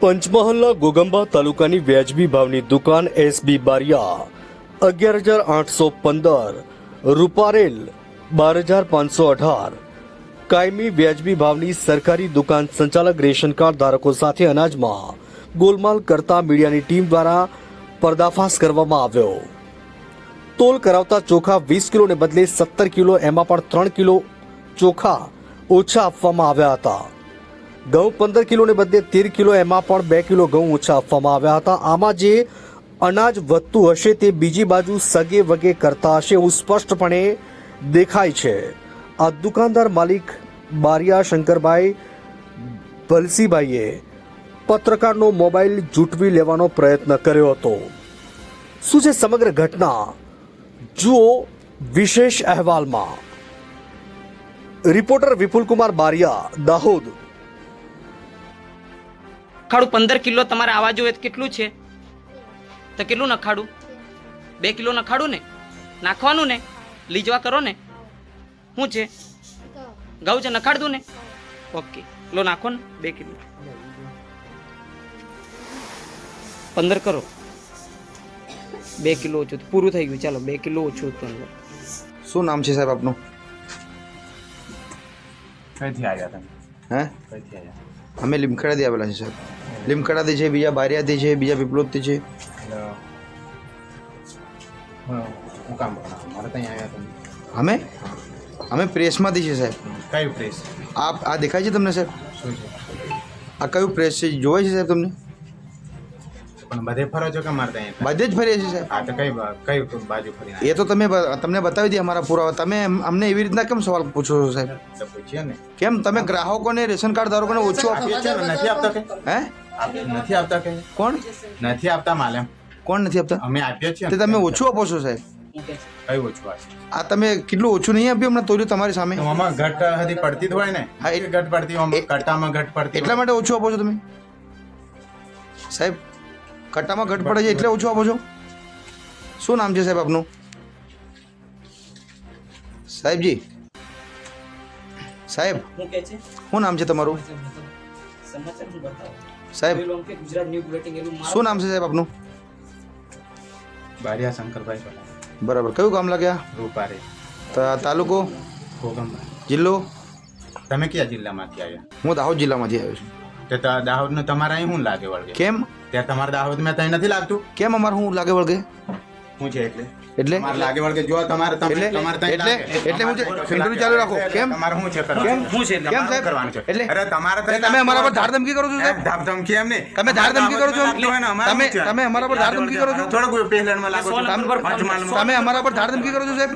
પંચમહાલના ગોગંબા તાલુકાની વ્યાજબી ભાવની દુકાન એસબી બારિયા. અગિયાર હજાર આઠસો પંદર. રૂપારેલ, બાર હજાર પાંચસો અઢાર. કાયમી વ્યાજબી ભાવની સરકારી દુકાન સંચાલક રેશન કાર્ડ ધારકો સાથે અનાજમાં ગોલમાલ કરતા મીડિયાની ટીમ દ્વારા પર્દાફાશ કરવામાં આવ્યો. તોલ કરાવતા ચોખા વીસ કિલોને બદલે સત્તર કિલો, એમાં પણ ત્રણ કિલો ચોખા ઓછા આપવામાં આવ્યા હતા. ઘઉં પંદર કિલોને બદલે તેર કિલો, એમાં પણ બે કિલો ઘઉં ઓછા આપવામાં આવ્યા હતા. આમાં જે અનાજ વધતું હશે તે બીજી બાજુ સગે વગે કરતા હશે એવું સ્પષ્ટપણે દેખાય છે. આ દુકાનદાર માલિક બારિયા શંકરભાઈ ભલસીભાઈએ પત્રકારનો મોબાઈલ જૂટવી લેવાનો પ્રયત્ન કર્યો હતો. શું છે સમગ્ર ઘટના? જુઓ વિશેષ અહેવાલમાં. રિપોર્ટર વિપુલકુમાર બારિયા, દાહોદ. નખાડું પંદર કિલો તમારે આવા જોઈએ તો કેટલું છે? તો કેટલું નખાડું? બે કિલો નખાડું ને? નાખવાનું ને? લીજવા કરો ને? શું છે? ઘઉં છે નખાડ દઉં ને? ઓકે. લો નાખો ને. બે કિલો. પંદર કરો. બે કિલો ઓછું પૂરું થઈ ગયું. ચાલો બે કિલો ઓછું ઉત્પન્ન શું નામ છે સાહેબ આપનું? કઈથી આવ્યા તમે? હે? કઈથી આવ્યા? અમે લીમખેડાથી આવેલા છે સાહેબ લીમખેડાથી છે બીજા બારિયાથી છે બીજા પીપલોદથી છે અમે અમે પ્રેસમાંથી છે સાહેબ કયું પ્રેસ આ આ દેખાય છે તમને સાહેબ આ કયું પ્રેસ છે જોવાય છે સાહેબ તમને પણ બધે ફરો છો કે મારે ત્યાં બધે જ ફરીએ છીએ હા તો કઈ કઈ બાજુ ફરીને એ તો તમે તમને બતાવી દે અમારા પુરાવા. તમે અમને એવી રીતના કેમ સવાલ પૂછો છો સાહેબ? પૂછીએ ને. કેમ? તમે ગ્રાહકોને રેશન કાર્ડ ધારકોને ઓછું આપો. આપીએ છીએ નથી આપતા કે? હે? નથી આપતા કે? કોણ? નથી આપતા માલે કોણ નથી આપતા? અમે આપીએ છીએ તે તમે ઓછું આપો છો સાહેબ. કયું ઓછું આ તમે કેટલું ઓછું નહીં આપ્યું હમણાં? તોલ્યું તમારી સામે. આમાં ઘટ હતી પડતી જ હોય ને? હા, એ- ઘટ પડતી આમાં ઘટ પડતી એટલા માટે ઓછું આપો છો તમે? સાહેબ કટ્ટામાં ઘટ પડે છે એટલે ઓછું આપો છો. શું નામ છે સાહેબ આપનું? સાહેબજી. સાહેબ શું કે છે? શું નામ છે તમારું? સમાચાર હું બતાવો? સાહેબ પેલું આમ કે ગુજરાત ન્યૂઝ બુલેટિન એનું મારું શું નામ છે સાહેબ આપનું? બારિયા શંકરભાઈ બરાબર કયું ગામ લાગ્યા? રૂપારે. તા- તાલુકો? જિલ્લો? તમે કયા જિલ્લામાંથી આવ્યા? હું દાહોદ જિલ્લામાંથી આવ્યો છું. તે દાહોદનું તમારે અહીં શું લાગે વળગે? કેમ? ત્યાં તમારે દાહોદ મેં ત્યાં નથી લાગતું? કેમ અમારે શું લાગે વળગે? શું છે એટલે? એટલે? લાગે વળગે જો તમારે તમે તમારે એટલે? એટલે હું ઇન્ટરવ્યુ ચાલુ રાખો. કેમ? તમારે શું છે કેમ? શું છે કેમ સાહેબ? કરવાનું છે? એટલે અરે તમારે તમે અમારા પર ધાર ધમકી કરો છો. સાહેબ? ધામ ધમકી એમ નહીં. તમે ધાર ધમકી કરો છો? તમે તમે અમારા પર ધાર ધમકી કરો છો? થોડુંક કોઈ લાગો છો. સો પર તમે અમારા પર ધાર ધમકી કરો છો સાહેબ?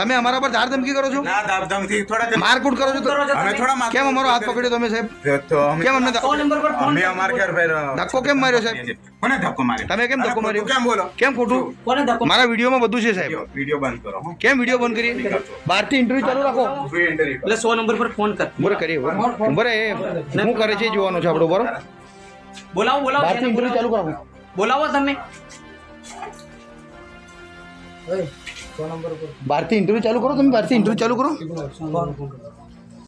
તમે અમારા પર ધાર ધમકી કરો છો? ના ધામ ધમકી થોડાક મારકુટ કરો છો તો અમે થોડા કેમ અમારો હાથ પકડ્યો તમે સાહેબ? કેમ અમને નંબર પર અમે અમાર ઘર પર ધક્કો કેમ માર્યો સાહેબ? કોને ધક્કો માર્યો? તમે કેમ ધક્કો માર્યો? કેમ બોલો? કેમ ખોટું? કોને ધક્કો મારા? વિડીયોમાં બધું છે સાહેબ. વિડીયો- બંધ કરો કેમ વીડિયો બંધ કરીએ? બહારથી ઇન્ટરવ્યુ ચાલુ રાખો. એટલે સો નંબર પર ફોન કર. બરાબર કરીએ બરે બરે એ શું કરે છે જોવાનું છે આપણો બરોબર બોલાવો બોલાવો. બહારથી ઇન્ટરવ્યુ ચાલુ બોલાવો. કરો. બોલાવો તમે. બહારથી ઇન્ટરવ્યુ ચાલુ કરો તમે બહારથી ઇન્ટરવ્યુ ચાલુ કરો.